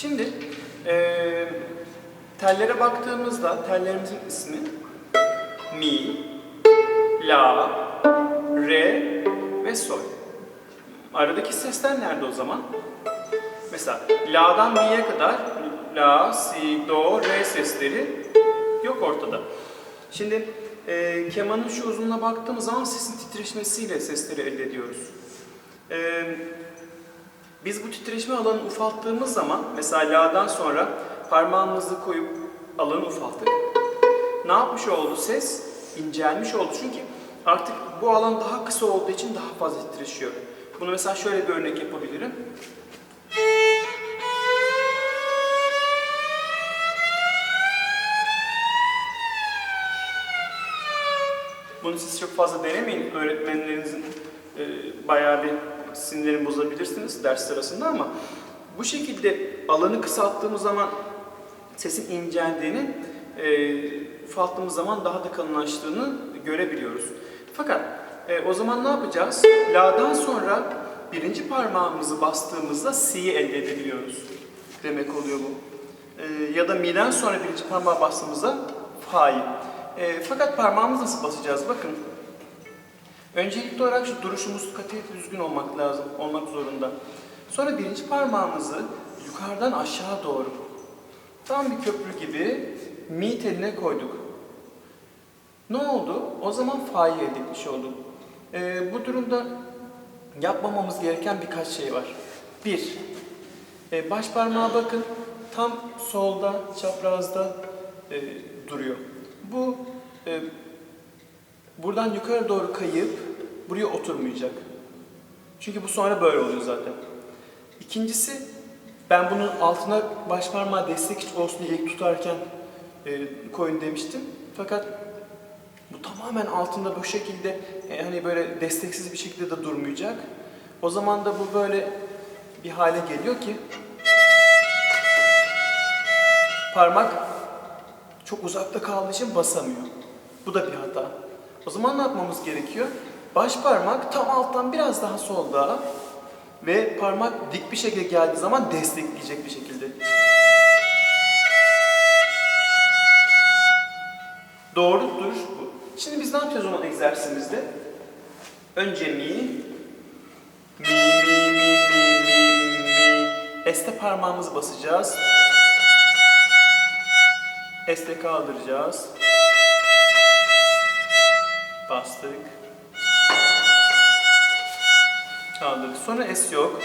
Şimdi eee tellere baktığımızda tellerimizin ismi mi, la, re ve sol. Aradaki sesler nerede o zaman? Mesela la'dan mi'ye kadar la, si, do, re sesleri yok ortada. Şimdi e, kemanın şu uzunluğuna baktığımız zaman sesin titreşmesiyle sesleri elde ediyoruz. E, biz bu titreşme alanını ufalttığımız zaman mesela la'dan sonra parmağımızı koyup alanı ufalttık. Ne yapmış oldu ses? İncelmiş oldu çünkü artık bu alan daha kısa olduğu için daha fazla titreşiyor. Bunu mesela şöyle bir örnek yapabilirim. Bunu siz çok fazla denemeyin. Öğretmenlerinizin e, bayağı bir sinirlerini bozabilirsiniz ders sırasında ama bu şekilde alanı kısalttığımız zaman sesin inceldiğini, e, ufalttığımız zaman daha da kalınlaştığını görebiliyoruz. Fakat e, o zaman ne yapacağız? La'dan sonra birinci parmağımızı bastığımızda Si'yi elde edebiliyoruz. Demek oluyor bu. E, ya da Mi'den sonra birinci parmağı bastığımızda Fa'yı. E, fakat parmağımızı nasıl basacağız? Bakın. Öncelikli olarak şu duruşumuz katiyeti düzgün olmak lazım, olmak zorunda. Sonra birinci parmağımızı yukarıdan aşağı doğru tam bir köprü gibi mi teline koyduk. Ne oldu? O zaman fa'yı elde olduk. Ee, bu durumda yapmamamız gereken birkaç şey var. Bir, e, baş parmağa bakın. Tam solda, çaprazda e, duruyor. Bu e, buradan yukarı doğru kayıp buraya oturmayacak. Çünkü bu sonra böyle oluyor zaten. İkincisi, ben bunun altına baş parmağı destek olsun diye tutarken e, koyun demiştim. Fakat bu tamamen altında bu şekilde e, hani böyle desteksiz bir şekilde de durmayacak. O zaman da bu böyle bir hale geliyor ki parmak çok uzakta kaldığı için basamıyor. Bu da bir hata. O zaman ne yapmamız gerekiyor? Baş parmak tam alttan biraz daha solda ve parmak dik bir şekilde geldiği zaman destekleyecek bir şekilde. Doğru duruş bu. Şimdi biz ne yapacağız o zaman egzersizimizde? Önce mi, mi, mi, mi, mi, mi, mi. Este parmağımızı basacağız. Este kaldıracağız. Bastık. Kaldırdık. Sonra es yok.